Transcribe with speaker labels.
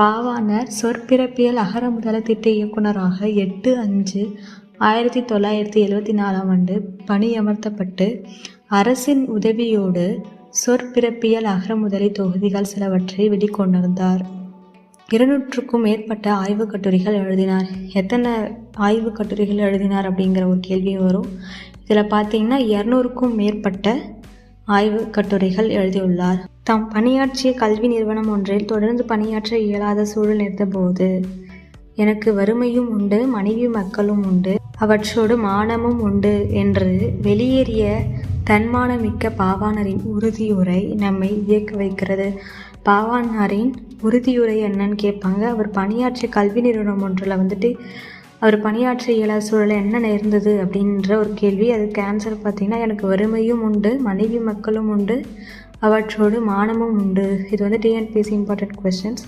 Speaker 1: பாவாணர் சொற்பிறப்பியல் அகர முதல திட்ட இயக்குனராக எட்டு அஞ்சு ஆயிரத்தி தொள்ளாயிரத்தி எழுபத்தி நாலாம் ஆண்டு பணியமர்த்தப்பட்டு அரசின் உதவியோடு சொற்பிறப்பியல் அகரமுதலி தொகுதிகள் சிலவற்றை வெளிக்கொணர்ந்தார் இருநூற்றுக்கும் மேற்பட்ட ஆய்வுக் கட்டுரைகள் எழுதினார். எத்தனை ஆய்வுக் கட்டுரைகள் எழுதினார் அப்படிங்கிற ஒரு கேள்வி வரும். இதில் பார்த்தீங்கன்னா இரநூறுக்கும் மேற்பட்ட ஆய்வு கட்டுரைகள் எழுதியுள்ளார். தாம் பணியாற்றிய கல்வி நிறுவனம் ஒன்றில் தொடர்ந்து பணியாற்ற இயலாத சூழல் இருந்தபோது எனக்கு வறுமையும் உண்டு மனைவி மக்களும் உண்டு அவற்றோடு மானமும் உண்டு என்று வெளியேறிய தன்மானமிக்க பாவாணரின் உறுதியுரை நம்மை இயக்க வைக்கிறது. பாவாணரின் உறுதியுரை என்னன்னு கேட்பாங்க. அவர் பணியாற்றிய கல்வி நிறுவனம் ஒன்றில் வந்துட்டு அவர் பணியாற்ற இயலாத சூழல் என்ன நேர்ந்தது அப்படின்ற ஒரு கேள்வி. அதுக்கு ஆன்சர் பார்த்திங்கன்னா எனக்கு வறுமையும் உண்டு மனைவி மக்களும் உண்டு அவற்றோடு மானமும் உண்டு. இது வந்து டிஎன்பிஎஸ்சி இம்பார்ட்டன்ட் கொஸ்டின்ஸ்